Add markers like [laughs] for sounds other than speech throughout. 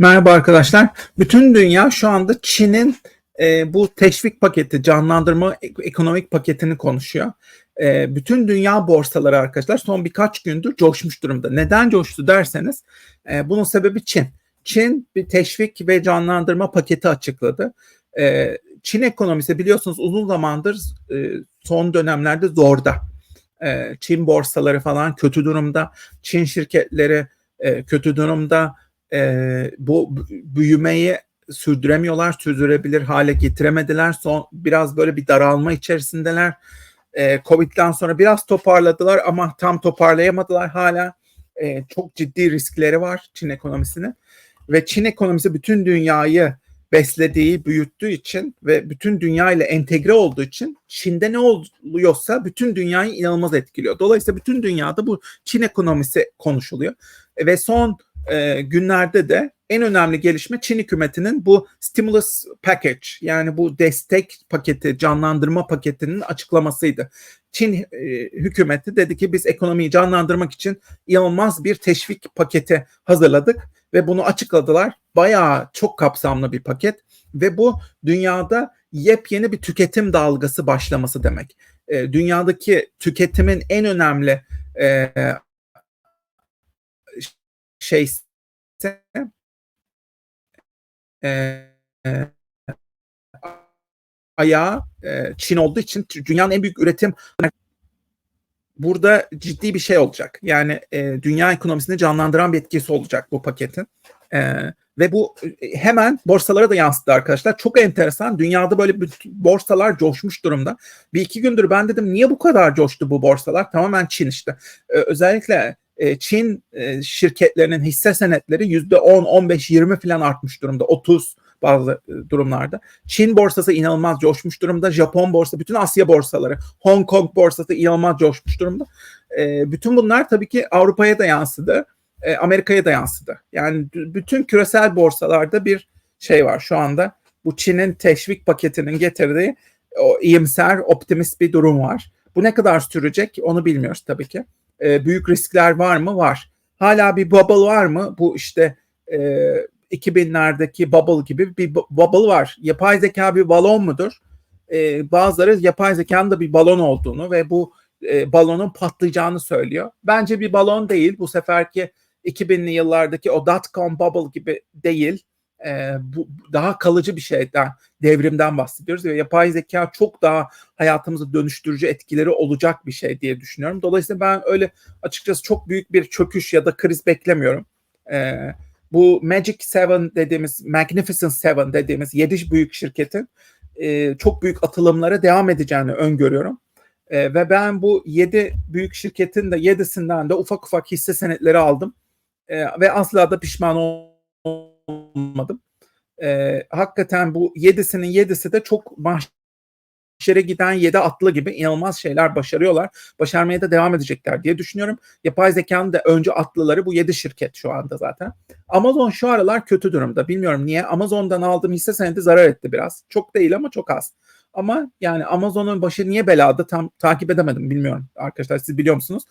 Merhaba arkadaşlar. Bütün dünya şu anda Çin'in e, bu teşvik paketi, canlandırma ek- ekonomik paketini konuşuyor. E, bütün dünya borsaları arkadaşlar son birkaç gündür coşmuş durumda. Neden coştu derseniz e, bunun sebebi Çin. Çin bir teşvik ve canlandırma paketi açıkladı. E, Çin ekonomisi biliyorsunuz uzun zamandır e, son dönemlerde zorda. E, Çin borsaları falan kötü durumda. Çin şirketleri e, kötü durumda e, bu büyümeyi sürdüremiyorlar, sürdürebilir hale getiremediler. Son biraz böyle bir daralma içerisindeler. E, Covid'den sonra biraz toparladılar ama tam toparlayamadılar hala. E, çok ciddi riskleri var Çin ekonomisinin ve Çin ekonomisi bütün dünyayı beslediği, büyüttüğü için ve bütün dünya ile entegre olduğu için Çin'de ne oluyorsa bütün dünyayı inanılmaz etkiliyor. Dolayısıyla bütün dünyada bu Çin ekonomisi konuşuluyor. Ve son e, günlerde de en önemli gelişme Çin hükümetinin bu stimulus package yani bu destek paketi, canlandırma paketinin açıklamasıydı. Çin e, hükümeti dedi ki biz ekonomiyi canlandırmak için inanılmaz bir teşvik paketi hazırladık ve bunu açıkladılar. Bayağı çok kapsamlı bir paket ve bu dünyada yepyeni bir tüketim dalgası başlaması demek. E, dünyadaki tüketimin en önemli e, şeyse e, ayağı e, Çin olduğu için dünyanın en büyük üretim burada ciddi bir şey olacak. Yani e, dünya ekonomisini canlandıran bir etkisi olacak bu paketin. E, ve bu hemen borsalara da yansıdı arkadaşlar. Çok enteresan. Dünyada böyle bir borsalar coşmuş durumda. Bir iki gündür ben dedim niye bu kadar coştu bu borsalar? Tamamen Çin işte. E, özellikle e, Çin e, şirketlerinin hisse senetleri yüzde 10, 15, 20 falan artmış durumda. 30 bazı e, durumlarda. Çin borsası inanılmaz coşmuş durumda. Japon borsa, bütün Asya borsaları, Hong Kong borsası inanılmaz coşmuş durumda. Bütün bunlar tabii ki Avrupa'ya da yansıdı. Amerika'ya da yansıdı. Yani bütün küresel borsalarda bir şey var şu anda. Bu Çin'in teşvik paketinin getirdiği o iyimser, optimist bir durum var. Bu ne kadar sürecek onu bilmiyoruz tabii ki e, büyük riskler var mı? Var. Hala bir bubble var mı? Bu işte e, 2000'lerdeki bubble gibi bir bubble var. Yapay zeka bir balon mudur? E, bazıları yapay zekanın da bir balon olduğunu ve bu e, balonun patlayacağını söylüyor. Bence bir balon değil. Bu seferki 2000'li yıllardaki o dot-com bubble gibi değil e, bu daha kalıcı bir şeyden devrimden bahsediyoruz ve yapay zeka çok daha hayatımızı dönüştürücü etkileri olacak bir şey diye düşünüyorum. Dolayısıyla ben öyle açıkçası çok büyük bir çöküş ya da kriz beklemiyorum. E, bu Magic Seven dediğimiz Magnificent Seven dediğimiz yedi büyük şirketin e, çok büyük atılımlara devam edeceğini öngörüyorum. E, ve ben bu yedi büyük şirketin de yedisinden de ufak ufak hisse senetleri aldım. E, ve asla da pişman olmadım olmadım. E, hakikaten bu yedisinin yedisi de çok mahşere giden yedi atlı gibi inanılmaz şeyler başarıyorlar. Başarmaya da devam edecekler diye düşünüyorum. Yapay zekanın da önce atlıları bu yedi şirket şu anda zaten. Amazon şu aralar kötü durumda. Bilmiyorum niye. Amazon'dan aldığım hisse senedi zarar etti biraz. Çok değil ama çok az. Ama yani Amazon'un başı niye belada tam takip edemedim bilmiyorum arkadaşlar siz biliyor musunuz?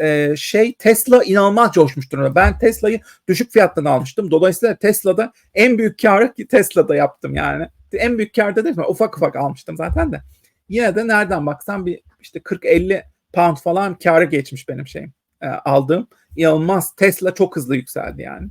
Ee, şey Tesla inanılmaz coşmuş. Ben Tesla'yı düşük fiyattan almıştım. Dolayısıyla Tesla'da en büyük karı Tesla'da yaptım yani. En büyük karda değil mi? Ufak ufak almıştım zaten de. Yine de nereden baksan bir işte 40-50 pound falan karı geçmiş benim şeyim. E, aldığım. İnanılmaz. Tesla çok hızlı yükseldi yani.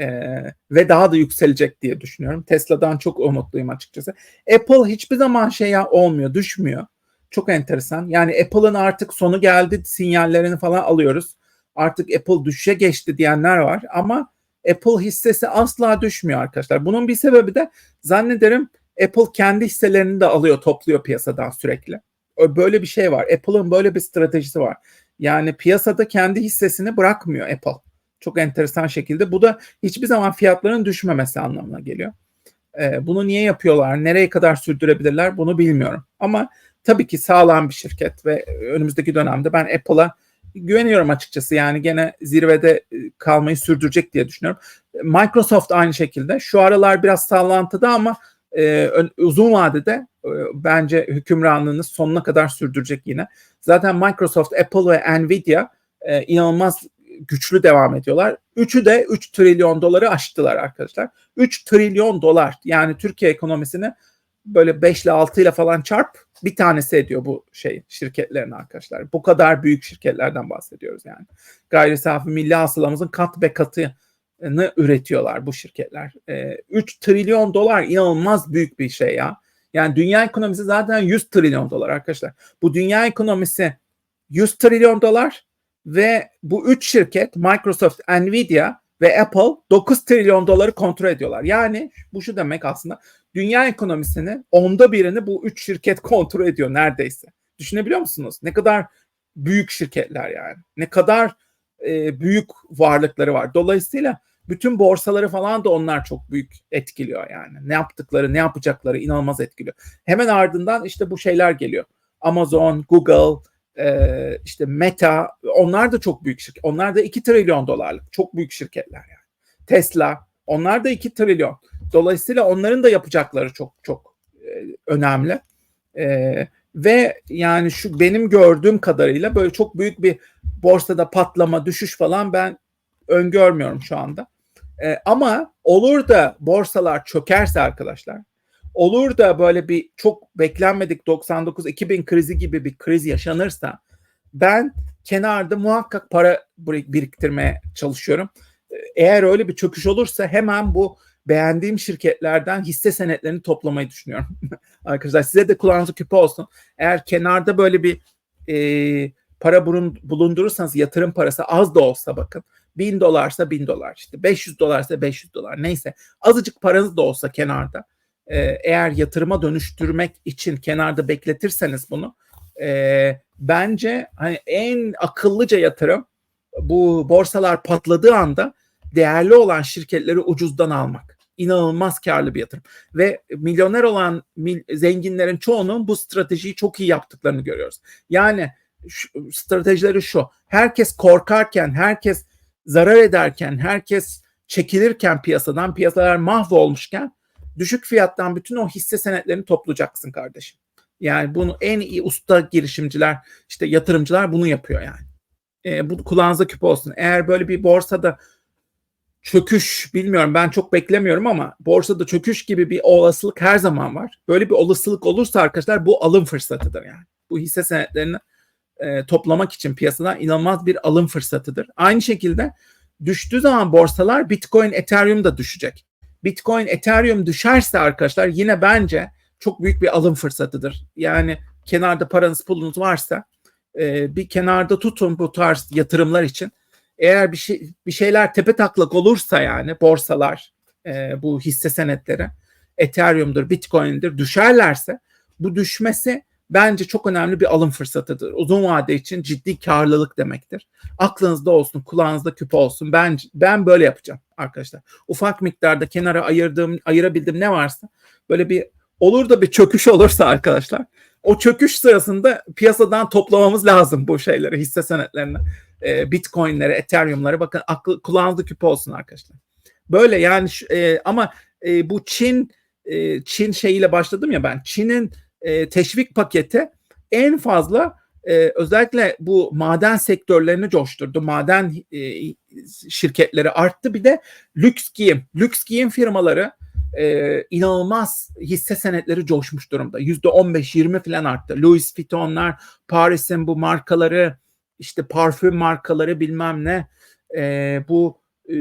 Ee, ve daha da yükselecek diye düşünüyorum. Tesla'dan çok umutluyum açıkçası. Apple hiçbir zaman şey olmuyor, düşmüyor. Çok enteresan. Yani Apple'ın artık sonu geldi sinyallerini falan alıyoruz. Artık Apple düşüşe geçti diyenler var ama Apple hissesi asla düşmüyor arkadaşlar. Bunun bir sebebi de zannederim Apple kendi hisselerini de alıyor, topluyor piyasadan sürekli. Böyle bir şey var. Apple'ın böyle bir stratejisi var. Yani piyasada kendi hissesini bırakmıyor Apple. Çok enteresan şekilde. Bu da hiçbir zaman fiyatların düşmemesi anlamına geliyor. Ee, bunu niye yapıyorlar, nereye kadar sürdürebilirler bunu bilmiyorum. Ama tabii ki sağlam bir şirket ve önümüzdeki dönemde ben Apple'a güveniyorum açıkçası. Yani gene zirvede e, kalmayı sürdürecek diye düşünüyorum. Microsoft aynı şekilde. Şu aralar biraz sallantıda ama e, uzun vadede e, bence hükümranlığını sonuna kadar sürdürecek yine. Zaten Microsoft, Apple ve Nvidia e, inanılmaz güçlü devam ediyorlar. Üçü de 3 trilyon doları aştılar arkadaşlar. 3 trilyon dolar yani Türkiye ekonomisini böyle 5 ile 6 ile falan çarp bir tanesi ediyor bu şey şirketlerin arkadaşlar. Bu kadar büyük şirketlerden bahsediyoruz yani. Gayri safi milli hasılamızın kat be katını üretiyorlar bu şirketler. E, 3 trilyon dolar inanılmaz büyük bir şey ya. Yani dünya ekonomisi zaten 100 trilyon dolar arkadaşlar. Bu dünya ekonomisi 100 trilyon dolar ve bu üç şirket Microsoft, Nvidia ve Apple 9 trilyon doları kontrol ediyorlar. Yani bu şu demek aslında dünya ekonomisini onda birini bu üç şirket kontrol ediyor neredeyse. Düşünebiliyor musunuz? Ne kadar büyük şirketler yani. Ne kadar e, büyük varlıkları var. Dolayısıyla bütün borsaları falan da onlar çok büyük etkiliyor yani. Ne yaptıkları, ne yapacakları inanılmaz etkiliyor. Hemen ardından işte bu şeyler geliyor. Amazon, Google, e, işte Meta onlar da çok büyük şirket. Onlar da 2 trilyon dolarlık çok büyük şirketler yani. Tesla onlar da 2 trilyon. Dolayısıyla onların da yapacakları çok çok e, önemli. E, ve yani şu benim gördüğüm kadarıyla böyle çok büyük bir borsada patlama, düşüş falan ben öngörmüyorum şu anda. E, ama olur da borsalar çökerse arkadaşlar olur da böyle bir çok beklenmedik 99-2000 krizi gibi bir kriz yaşanırsa ben kenarda muhakkak para biriktirmeye çalışıyorum. Eğer öyle bir çöküş olursa hemen bu beğendiğim şirketlerden hisse senetlerini toplamayı düşünüyorum. [laughs] Arkadaşlar size de kulağınızı küpe olsun. Eğer kenarda böyle bir e, para bulundurursanız yatırım parası az da olsa bakın. Bin dolarsa bin dolar işte 500 dolarsa 500 dolar neyse azıcık paranız da olsa kenarda e, eğer yatırıma dönüştürmek için kenarda bekletirseniz bunu e, bence hani en akıllıca yatırım bu borsalar patladığı anda değerli olan şirketleri ucuzdan almak. İnanılmaz karlı bir yatırım. Ve milyoner olan mil, zenginlerin çoğunun bu stratejiyi çok iyi yaptıklarını görüyoruz. Yani şu, stratejileri şu. Herkes korkarken, herkes zarar ederken, herkes çekilirken piyasadan, piyasalar mahvolmuşken düşük fiyattan bütün o hisse senetlerini toplayacaksın kardeşim. Yani bunu en iyi usta girişimciler, işte yatırımcılar bunu yapıyor yani. E, bu kulağınıza küpe olsun. Eğer böyle bir borsada çöküş bilmiyorum ben çok beklemiyorum ama borsada çöküş gibi bir olasılık her zaman var. Böyle bir olasılık olursa arkadaşlar bu alım fırsatıdır yani. Bu hisse senetlerini e, toplamak için piyasadan inanılmaz bir alım fırsatıdır. Aynı şekilde düştüğü zaman borsalar Bitcoin, Ethereum da düşecek. Bitcoin, Ethereum düşerse arkadaşlar yine bence çok büyük bir alım fırsatıdır. Yani kenarda paranız pulunuz varsa e, bir kenarda tutun bu tarz yatırımlar için. Eğer bir şey bir şeyler tepe taklak olursa yani borsalar e, bu hisse senetleri Ethereum'dur, Bitcoin'dir düşerlerse bu düşmesi bence çok önemli bir alım fırsatıdır. Uzun vade için ciddi karlılık demektir. Aklınızda olsun, kulağınızda küpe olsun. Ben ben böyle yapacağım arkadaşlar. Ufak miktarda kenara ayırdığım, ayırabildiğim ne varsa böyle bir olur da bir çöküş olursa arkadaşlar o çöküş sırasında piyasadan toplamamız lazım bu şeyleri, hisse senetlerini, e, bitcoinleri, ethereum'ları. Bakın aklı, kulağınızda küpe olsun arkadaşlar. Böyle yani e, ama e, bu Çin e, Çin şeyiyle başladım ya ben. Çin'in e, teşvik paketi en fazla e, özellikle bu maden sektörlerini coşturdu. Maden e, şirketleri arttı. Bir de lüks giyim, lüks giyim firmaları e, inanılmaz hisse senetleri coşmuş durumda. Yüzde 15-20 falan arttı. Louis Vuitton'lar, Paris'in bu markaları, işte parfüm markaları bilmem ne. E, bu e,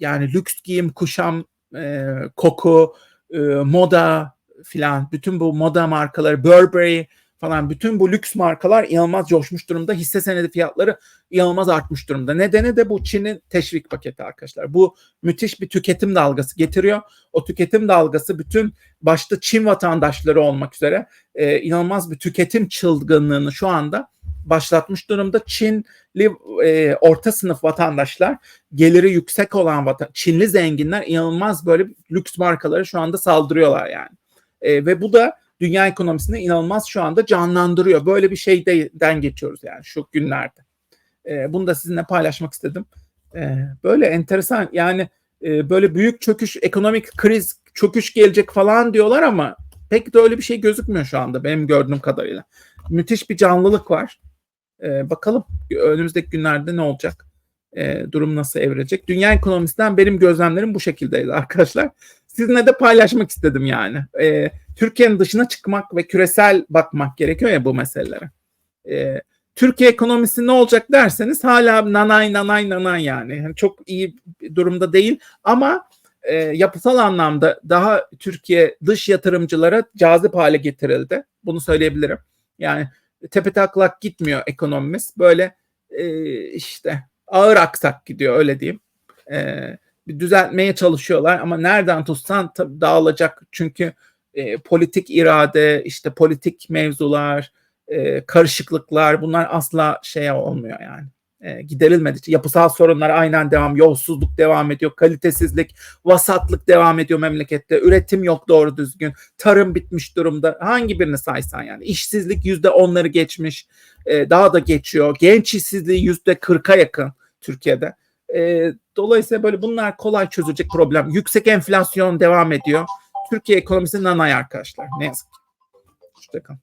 yani lüks giyim, kuşam, e, koku, e, moda filan bütün bu moda markaları Burberry falan bütün bu lüks markalar inanılmaz coşmuş durumda. Hisse senedi fiyatları inanılmaz artmış durumda. Nedeni de bu Çin'in teşvik paketi arkadaşlar. Bu müthiş bir tüketim dalgası getiriyor. O tüketim dalgası bütün başta Çin vatandaşları olmak üzere e, inanılmaz bir tüketim çılgınlığını şu anda başlatmış durumda. Çinli e, orta sınıf vatandaşlar, geliri yüksek olan vatan, Çinli zenginler inanılmaz böyle lüks markaları şu anda saldırıyorlar yani. E, ve bu da dünya ekonomisini inanılmaz şu anda canlandırıyor. Böyle bir şeyden geçiyoruz yani şu günlerde. E, bunu da sizinle paylaşmak istedim. E, böyle enteresan yani e, böyle büyük çöküş, ekonomik kriz, çöküş gelecek falan diyorlar ama pek de öyle bir şey gözükmüyor şu anda benim gördüğüm kadarıyla. Müthiş bir canlılık var. E, bakalım önümüzdeki günlerde ne olacak? e, durum nasıl evrilecek? Dünya ekonomisinden benim gözlemlerim bu şekildeydi arkadaşlar. Sizinle de paylaşmak istedim yani. E, Türkiye'nin dışına çıkmak ve küresel bakmak gerekiyor ya bu meselelere. E, Türkiye ekonomisi ne olacak derseniz hala nanay nanay nanay yani. yani çok iyi durumda değil ama e, yapısal anlamda daha Türkiye dış yatırımcılara cazip hale getirildi. Bunu söyleyebilirim. Yani tepe taklak gitmiyor ekonomimiz. Böyle e, işte ağır aksak gidiyor öyle diyeyim. E, bir düzeltmeye çalışıyorlar ama nereden tutsan tabii dağılacak. Çünkü e, politik irade, işte politik mevzular, e, karışıklıklar bunlar asla şey olmuyor yani. E, giderilmedi. Yapısal sorunlar aynen devam, yolsuzluk devam ediyor, kalitesizlik, vasatlık devam ediyor memlekette. Üretim yok doğru düzgün, tarım bitmiş durumda. Hangi birini saysan yani. İşsizlik yüzde onları geçmiş, e, daha da geçiyor. Genç işsizliği yüzde kırka yakın Türkiye'de. E, dolayısıyla böyle bunlar kolay çözülecek problem. Yüksek enflasyon devam ediyor. Türkiye ekonomisi nanay arkadaşlar. Ne yazık ki. Hoşçakalın.